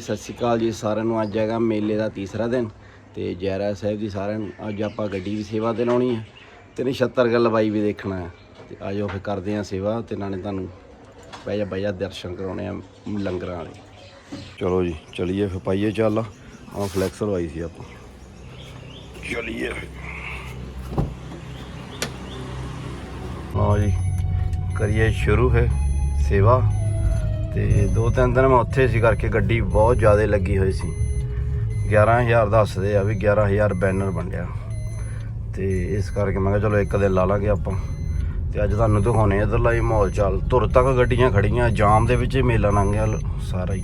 ਸਤਿ ਸ਼੍ਰੀ ਅਕਾਲ ਜੀ ਸਾਰਿਆਂ ਨੂੰ। ਅੱਜ ਹੈਗਾ ਮੇਲੇ ਦਾ ਤੀਸਰਾ ਦਿਨ ਤੇ ਜੈਰਾ ਸਾਹਿਬ ਜੀ ਸਾਰਿਆਂ ਨੂੰ ਅੱਜ ਆਪਾਂ ਗੱਡੀ ਵੀ ਸੇਵਾ ਤੇ ਲਾਉਣੀ ਹੈ ਤੇ ਨਛੱਤਰ ਗੱਲ ਬਾਈ ਵੀ ਦੇਖਣਾ ਹੈ। ਤੇ ਆਜੋ ਫਿਰ ਕਰਦੇ ਹਾਂ ਸੇਵਾ ਤੇ ਨਾਲੇ ਤੁਹਾਨੂੰ ਬਹਿ ਜਾ ਬਹਿ ਜਾ ਦਰਸ਼ਨ ਕਰਾਉਣੇ ਆ ਲੰਗਰਾਂ ਵਾਲੇ। ਚਲੋ ਜੀ, ਚਲਿਏ ਫਿਰ ਪਾਈਏ ਚੱਲ। ਆ ਫਲੈਕਸ ਲਵਾਈ ਸੀ ਆਪਾਂ। ਚਲਿਏ ਲਓ ਜੀ, ਕਰੀਏ ਸ਼ੁਰੂ ਹੈ ਸੇਵਾ। ਤੇ ਦੋ ਤਿੰਨ ਦਿਨ ਮੈਂ ਉੱਥੇ ਸੀ ਕਰਕੇ ਗੱਡੀ ਬਹੁਤ ਜ਼ਿਆਦਾ ਲੱਗੀ ਹੋਈ ਸੀ। 11000 ਦੱਸਦੇ ਆ ਵੀ 11000 ਬੈਨਰ ਬਣਿਆ ਤੇ ਇਸ ਕਰਕੇ ਮੈਂ ਕਿਹਾ ਚਲੋ ਇੱਕ ਦਿਨ ਲਾ ਲਾਂਗੇ ਆਪਾਂ। ਤੇ ਅੱਜ ਤੁਹਾਨੂੰ ਦਿਖਾਉਣੇ ਇਧਰਲਾ ਹੀ ਮਾਹੌਲ ਚਾਲ। ਧੁਰ ਤੱਕ ਗੱਡੀਆਂ ਖੜੀਆਂ ਜਾਮ ਦੇ ਵਿੱਚ ਹੀ ਮੇਲਾ ਲੰਘ ਗਿਆ ਲ- ਸਾਰਾ ਹੀ।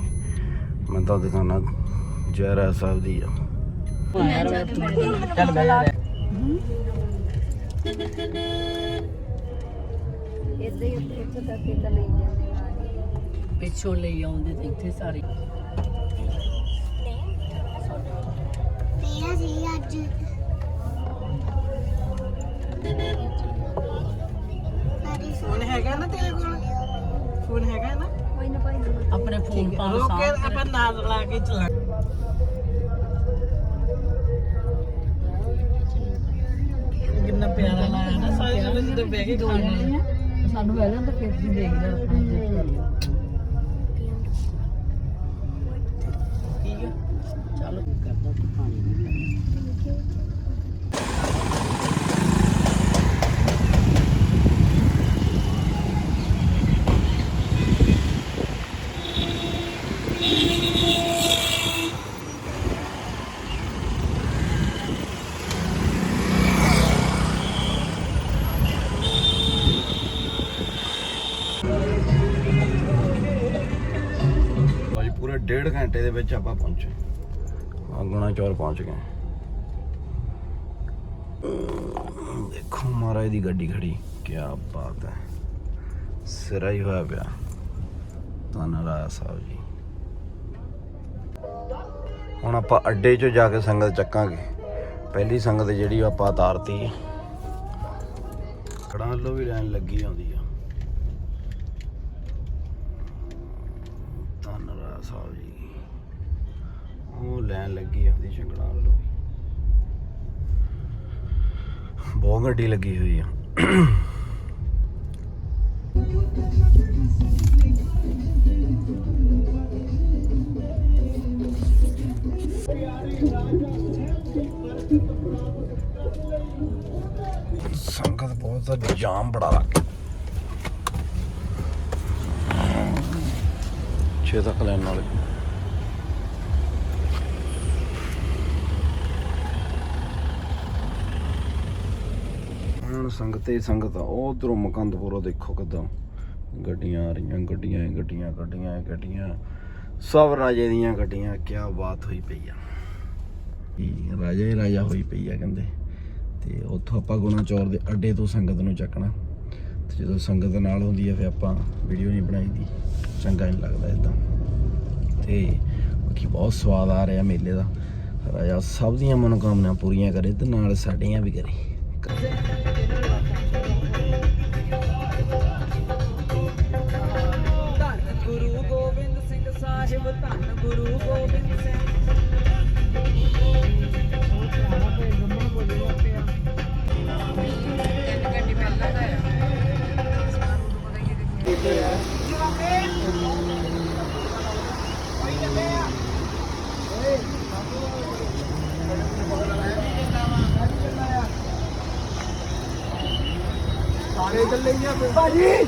ਮੈਂ ਤਾਂ ਦਿਖਾਣਾ ਜੈਰਾ ਸਾਹਿਬ ਦੀ ਆ। ਚੱਲ ਬੈ ਜਾ ਇੱਦਾਂ ਹੀ ਉੱਥੇ ਇੱਥੋਂ ਤੱਕ ਹੀ ਤਾਂ ਲਈ ਜਾਂਦੇ। ਆ ਪਿੱਛੋਂ ਲਈ ਆਉਂਦੇ ਤੇ ਇੱਥੇ ਸਾਰੇ। ਪਿਆ ਸੀ ਅੱਜ। ਫੋਨ ਹੈਗਾ ਨਾ ਤੇਰੇ ਕੋਲ? ਫੋਨ ਹੈਗਾ ਨਾ? ਕੋਈ ਨਾ ਭਾਈ ਆਪਣੇ ਫੋਨ ਪਾ ਰੋਕ ਕੇ ਆਪਾਂ ਨਾਲ ਲਾ ਕੇ ਚਲਾ ਕਿੰਨਾ ਪਿਆਰਾ ਲਾਇਆ ਨਾ ਸਾਰੇ ਜਣੇ ਜਦੋਂ ਬਹਿ ਕੇ ਖਾਣੇ। ਸਾਨੂੰ ਪਹਿਲਾਂ ਤਾਂ ਫਿਰ ਵੀ ਦੇਖਦਾ ਰੱਖਣਾ ਪੂਰੇ ਡੇਢ ਘੰਟੇ ਦੇ ਵਿੱਚ ਆਪਾਂ ਪਹੁੰਚੇ। ਆਗਣਾ ਚੌਰ ਪਹੁੰਚ ਗਏ। ਦੇਖੋ ਮਹਾਰਾਜ ਦੀ ਗੱਡੀ ਖੜੀ। ਕੀ ਬਾਤ ਹੈ। ਸਿਰਾ ਹੀ ਹੋਇਆ ਪਿਆ। ਧੰਨਵਾਦ ਸਾਹਿਬ ਜੀ। ਹੁਣ ਆਪਾਂ ਅੱਡੇ 'ਚੋਂ ਜਾ ਕੇ ਸੰਗਤ ਚੱਕਾਂਗੇ। ਪਹਿਲੀ ਸੰਗਤ ਜਿਹੜੀ ਆਪਾਂ ਉਤਾਰਤੀ। ਖੜਾਂ ਵੱਲੋਂ ਵੀ ਲਾਈਨ ਲੱਗੀ ਆਉਂਦੀ ਆ ਧੰਨਵਾਦ ਸਾਹਿਬ ਜੀ। ਉਹ ਲੈਣ ਲੱਗੀ ਆਉਂਦੀ ਛੰਗੜਾ ਵੱਲੋਂ ਬਹੁਤ ਗੱਡੀ ਲੱਗੀ ਹੋਈ ਆ। ਸੰਗਤ ਬਹੁਤ ਜਾਮ ਬੜਾ ਲੱਗ ਛੇ ਤੱਕ ਲੈਣ ਵਾਲੇ। ਹੁਣ ਸੰਗਤੇ ਸੰਗਤ ਆ ਉਹ ਉਧਰੋਂ ਮੁਕੰਦਪੁਰੋਂ ਦੇਖੋ ਕਿਦਾਂ ਗੱਡੀਆਂ ਆ ਰਹੀਆਂ ਗੱਡੀਆਂ ਹੀ ਗੱਡੀਆਂ ਗੱਡੀਆਂ ਗੱਡੀਆਂ। ਸਭ ਰਾਜੇ ਦੀਆਂ ਗੱਡੀਆਂ ਕੀ ਬਾਤ ਹੋਈ ਪਈ ਆ। ਇਹ ਰਾਜਾ ਹੀ ਰਾਜਾ ਹੋਈ ਪਈ ਆ ਕਹਿੰਦੇ। ਤੇ ਉੱਥੋਂ ਆਪਾਂ ਗੁਣਾ ਚੌਰ ਦੇ ਅੱਡੇ ਤੋਂ ਸੰਗਤ ਨੂੰ ਚੱਕਣਾ। ਤੇ ਜਦੋਂ ਸੰਗਤ ਨਾਲ ਹੁੰਦੀ ਹੈ ਫਿਰ ਆਪਾਂ ਵੀਡੀਓ ਨਹੀਂ ਬਣਾਈਦੀ। ਚੰਗਾ ਨਹੀਂ ਲੱਗਦਾ ਇਦਾਂ ਤੇ ਬਾਕੀ ਬਹੁਤ ਸਵਾਦ ਆ ਰਿਹਾ ਮੇਲੇ ਦਾ। ਰਾਜਾ ਸਭ ਦੀਆਂ ਮਨੋਕਾਮਨਾ ਪੂਰੀਆਂ ਕਰੇ ਤੇ ਨਾਲ ਸਾਡੀਆਂ ਵੀ ਕਰੇ। ਧੰਨ ਗੁਰੂ ਗੋਬਿੰਦ ਸਿੰਘ ਸਾਹਿਬ, ਧੰਨ ਗੁਰੂ ਗੋਬਿੰਦ ਸਿੰਘ ਜਿਹੜੇ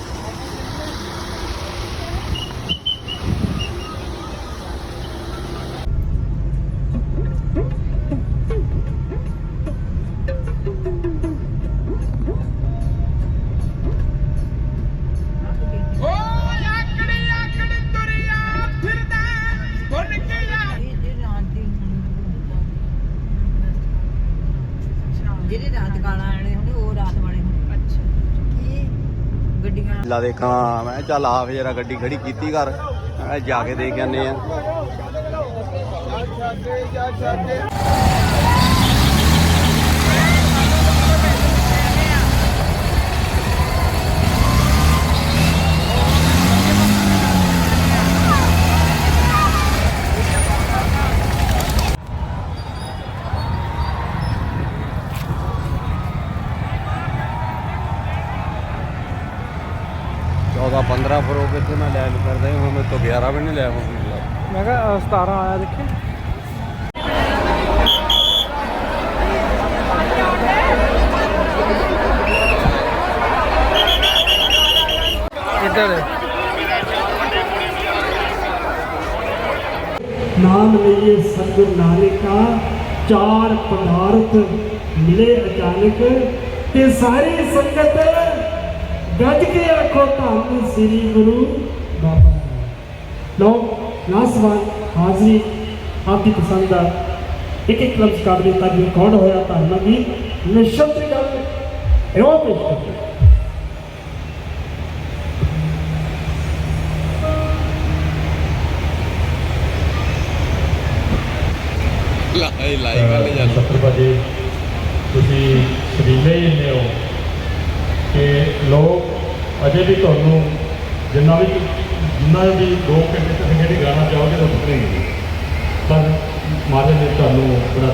ਕੀ ਦੇਖਣਾ ਮੈਂ ਕਿਹਾ ਚੱਲ ਆਪ ਜਰਾ ਗੱਡੀ ਖੜੀ ਕੀਤੀ ਘਰ। ਮੈਂ ਜਾ ਕੇ ਦੇਖ ਆਨੇ ਆ। ਮੈਂ ਲੈ ਲੂ ਕਰਦਾ ਸੀ, ਹੁਣ ਮੇਰੇ ਤੋਂ 11 ਵੀ ਨਹੀਂ ਲਿਆ ਹੁਣ ਮਤਲਬ ਮੈਂ ਕਿਹਾ 17 ਆਇਆ ਦੇਖੀ। ਇੱਧਰ ਨਾਮ ਲਈਏ ਸਤਿਗੁਰ ਨਾਨਕ ਚਾਰ ਪਦਾਰਥ ਮਿਲੇ ਅਚਾਨਕ ਤੇ ਸਾਰੀ ਸੰਗਤ ਗੱਜ ਕੇ ਆਖੋ ਧੰਨ ਸ੍ਰੀ ਗੁਰੂ ਬਾਬਾ ਲੋ ਨਾਸਵਾਨ ਹਾਜ਼ਰੀ ਆਪ ਦੀ ਪਸੰਦ ਦਾ ਇੱਕ ਇੱਕ ਲਫ਼ਜ਼ ਕੱਢ ਦਿੱਤਾ ਜੀ ਕੌਣ ਹੋਇਆ ਧਰਮ ਦੀ ਨਿਸ਼ਚਿਤ ਗੱਲ ਇਹੋ ਪੇਸ਼ ਕਰਦਾ ਲਾਈ ਲਾਈ ਗੱਲ। ਜਾਂਦੀ ਸੱਤਰ ਵਜੇ ਤੁਸੀਂ ਸਰੀਲੇ ਹੀ ਇੰਨੇ ਹੋ ਕਿ ਲੋਕ ਅਜੇ ਵੀ ਤੁਹਾਨੂੰ ਜਿੰਨਾ ਵੀ ਜਿੰਨਾ ਵੀ ਦੋ ਘੰਟੇ ਤੁਸੀਂ ਜਿਹੜੀ ਗਾਣਾ ਚਾਹੋਗੇ ਤਾਂ ਸੁਣੇਗੇ ਪਰ ਮਾਰੇ ਨੇ ਤੁਹਾਨੂੰ ਬੜਾ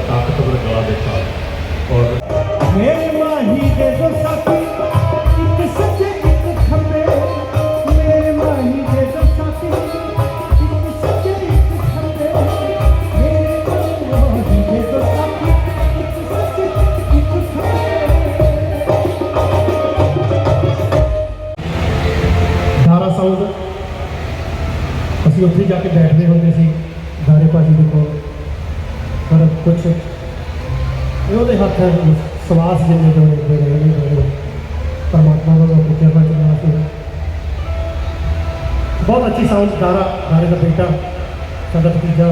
ਪਰ ਕੁਛ ਉਹਦੇ ਹੱਥ ਸਵਾਸ ਜਿੰਨੇ ਜੋ ਦੇ ਰਹੇ ਨੇ ਪਰਮਾਤਮਾ ਵੱਲੋਂ ਪੁੱਤਿਆ ਬਚਨਾ ਸੀ ਬਹੁਤ ਅੱਛੀ ਸਾਊਂਡ ਦਾਰਾ ਦਾਰੇ ਦਾ ਬੇਟਾ ਸਾਡਾ ਭਤੀਜਾ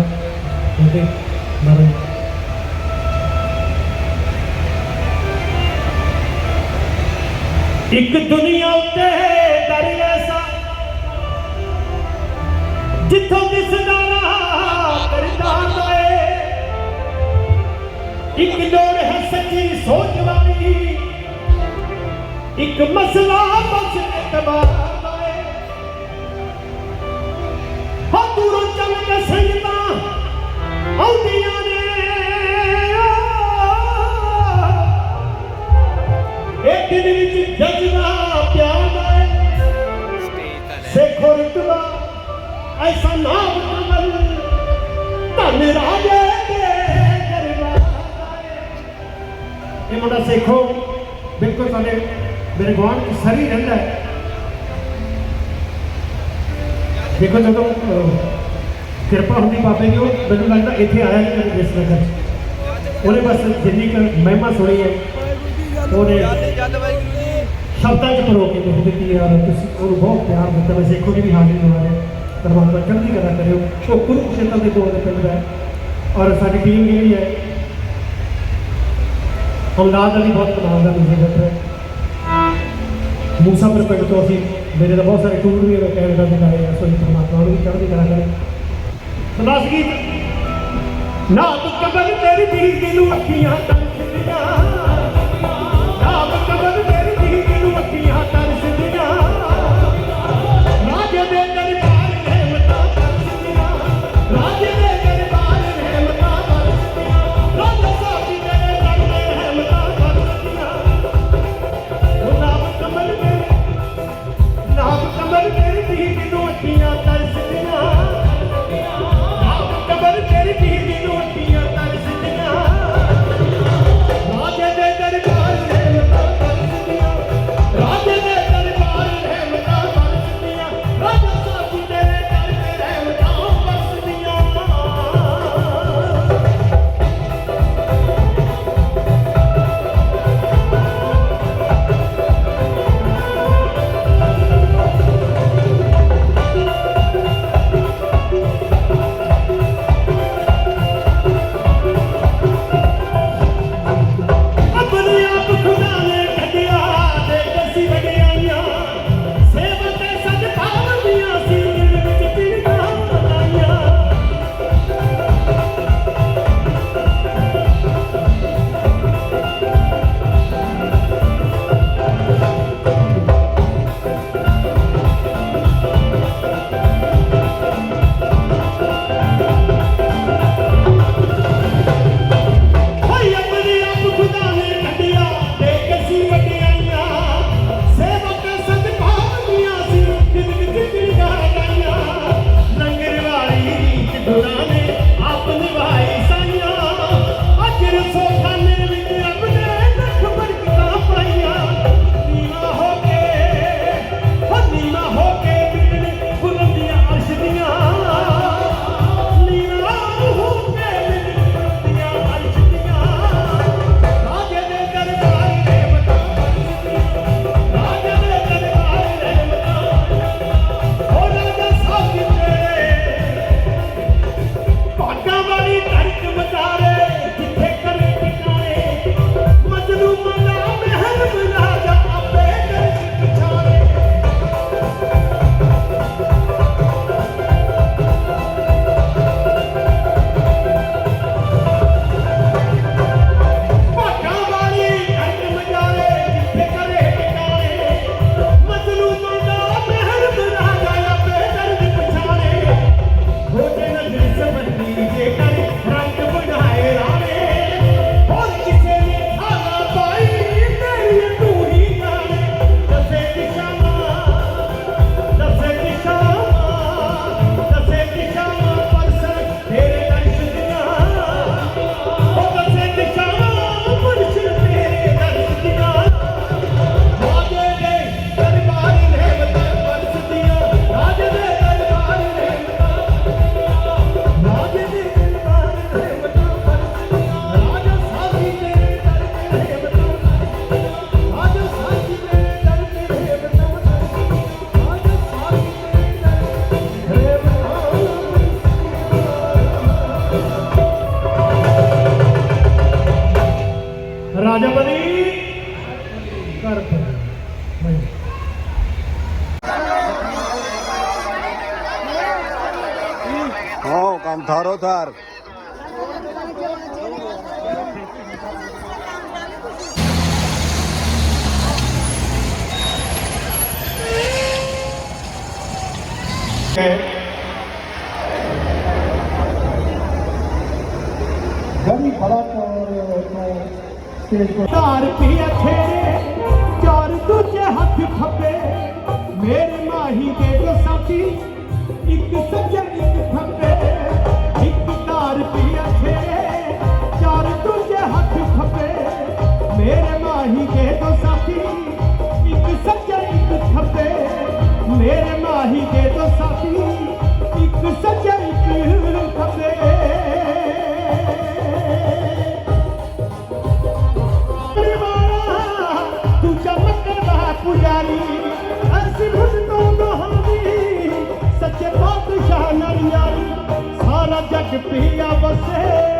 ਉਹਦੇ ਮਰਨ ਇੱਕ ਦੁਨੀਆ ਉੱਤੇ ਦਰ ਐਸਾ ਜਿੱਥੋਂ ਦਿਸਦਾ ਨਾ ਕਰਦਾ ਏ ਇੱਕ ਲੋੜ ਹੈ ਸੱਚੀ ਸੋਚ ਵਾਲੀ। ਇੱਕ ਮਸਲਾ ਬਸ ਇਤਬਾਰ ਦਾ ਏ ਹਾਂ ਦੂਰੋਂ ਚੱਲ ਕੇ ਸੰਗਤਾਂ ਆਉਂਦੀਆਂ ਨੇ। ਇਹ ਦਿਨ ਵਿੱਚ ਜਜ਼ਬਾ ਪਿਆਰ ਦਾ ਏ ਸੇਖੋ ਰਤਬਾ ਐਸਾ ਨਾਮ ਕਮਲ। ਮੁੰਡਾ ਸੇਖੋ ਬਿਲਕੁਲ ਸਾਡੇ ਮੇਰੇ ਗਵਾਂਢ ਚ ਸਰੀ ਰਹਿੰਦਾ ਹੈ ਦੇਖੋ ਜਦੋਂ ਅਹ, ਕਿਰਪਾ ਹੁੰਦੀ ਬਾਬੇ ਦੀ ਉਹ ਮੈਨੂੰ ਲੱਗਦਾ ਇੱਥੇ ਆਇਆ ਨਹੀਂ ਕਦੇ ਇਸ ਨਗਰ 'ਚ। ਉਹਨੇ ਬਸ ਜਿੰਨੀ ਕੁ ਮਹਿਮਾ ਸੁਣੀ ਹੈ ਉਹਨੇ ਸ਼ਬਦਾਂ 'ਚ ਪਰੋ ਕੇ ਲਿਖ ਦਿੱਤੀ ਯਾਰ ਤੁਸੀਂ ਉਹਨੂੰ ਬਹੁਤ ਪਿਆਰ ਦਿੱਤਾ ਮੈਂ ਸੇਖੋ ਦੀ ਵੀ ਹਾਜ਼ਰੀ ਲਵਾ ਰਿਹਾ ਪਰਮਾਤਮਾ ਚੜ੍ਹਦੀ ਕਲਾ ਕਰਿਓ ਉਹ ਕੁਰੂਕਸ਼ੇਤਰ ਦੇ ਕੋਲ ਦੇ ਪਿੰਡ ਦਾ ਹੈ ਔਰ ਸਾਡੀ ਟੀਮ ਜਿਹੜੀ ਹੈ ਔਲਾਦ ਅਲੀ ਬਹੁਤ ਕਮਾਲ ਦਾ ਮਿਊਜ਼ਿਕ ਹੈ ਮੂਸਾਪੁਰ ਪਿੰਡ ਤੋਂ ਅਸੀਂ ਮੇਰੇ ਤਾਂ ਬਹੁਤ ਸਾਰੇ ਟੂਰ ਵੀ ਮੈਂ ਕੈਨੇਡਾ ਦੇ ਕਰੇ ਆ ਸੋਈ ਪਰਮਾਤਮਾ ਨੂੰ ਵੀ ਚੜ੍ਹਦੀ ਕਲਾ ਕਰੇ ਸੰਦਾਸ ਗੀਤ ਨਾ ਕਬਰ ਤੇਰੀ ਬੀੜੀ ਨੂੰ ਅੱਖੀਆਂ ਤੜਫਦੀਆਂ ਨਾ ਕਬਰ ਤੇਰੀ ਥਾਰੋ ਥਾਰ ਗਮੀ ਭਰਾ ਕੋਰ ਤੋਂ ਸਟੇਜ ਕੋ ਧਾਰ ਪੀ ਅਖੇਰੇ ਚੋਰ ਦੂਜੇ ਹੱਥ ਖੱਬੇ। ਮੇਰੇ ਮਾਹੀ ਦੇ ਦੋ ਸਾਥੀ ਇੱਕ ਸੱਜਣ ਇੱਕ ਖੱਬੇ। ਮੇਰੇ ਮਾਹੀ ਦੇ ਦੋ ਸਾਥੀ, ਇੱਕ ਸੱਜੇ ਇੱਕ ਖੱਬੇ। ਮੇਰੇ ਮਾਹੀ ਦੇ ਦੋ ਸਾਥੀ, ਇੱਕ ਸੱਜੇ ਇੱਕ ਖੱਬੇ। ਤੂੰ ਚਮਕਣ ਦਾ ਪੁਜਾਰੀ, ਅਸੀਂ ਮੁਝ ਤੋਂ ਦੋਹਾਨੀ ਸੱਚੇ ਪਾਤਸ਼ਾਹ ਨਾਲ ਯਾਰੀ ਸਾਰਾ ਜਗ ਪੀਆ ਬਸੇ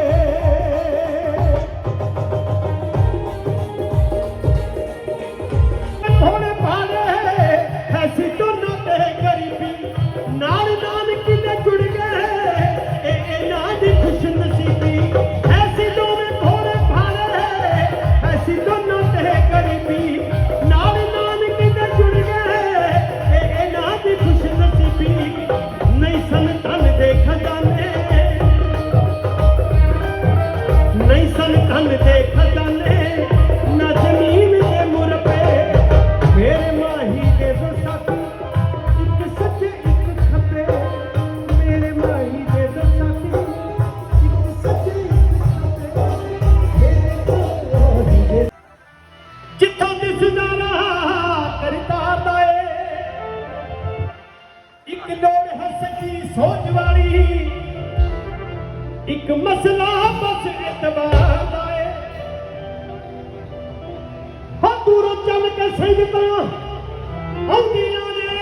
ਸੋਚ ਵਾਲੀ। ਇੱਕ ਮਸਲਾ ਬਸ ਇਤਬਾਰ ਦਾ ਏ। ਹਾਂ ਦੂਰੋਂ ਚੱਲ ਕੇ ਸਜਦਾ ਆਉਂਦੀਆਂ ਨੇ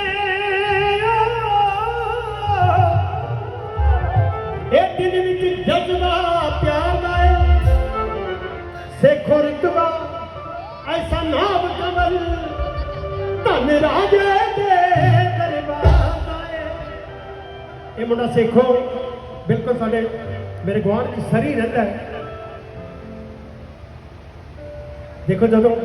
ਇਹ ਦਿਨ ਵਿੱਚ ਜਜ਼ਬਾ ਪਿਆਰ ਦਾ ਏ। ਸੇਖੋ ਰਤਬਾ ਐਸਾ ਨਾਮ ਕਮਲ। ਧੰਨ ਰਾਜੇ। ਇਹ ਮੁੰਡਾ ਸੇਖੋ ਬਿਲਕੁਲ ਸਾਡੇ ਮੇਰੇ ਗਵਾਂਢ ਦੀ ਸਰੀ ਰਹਿੰਦਾ ਦੇਖੋ ਜਦੋਂ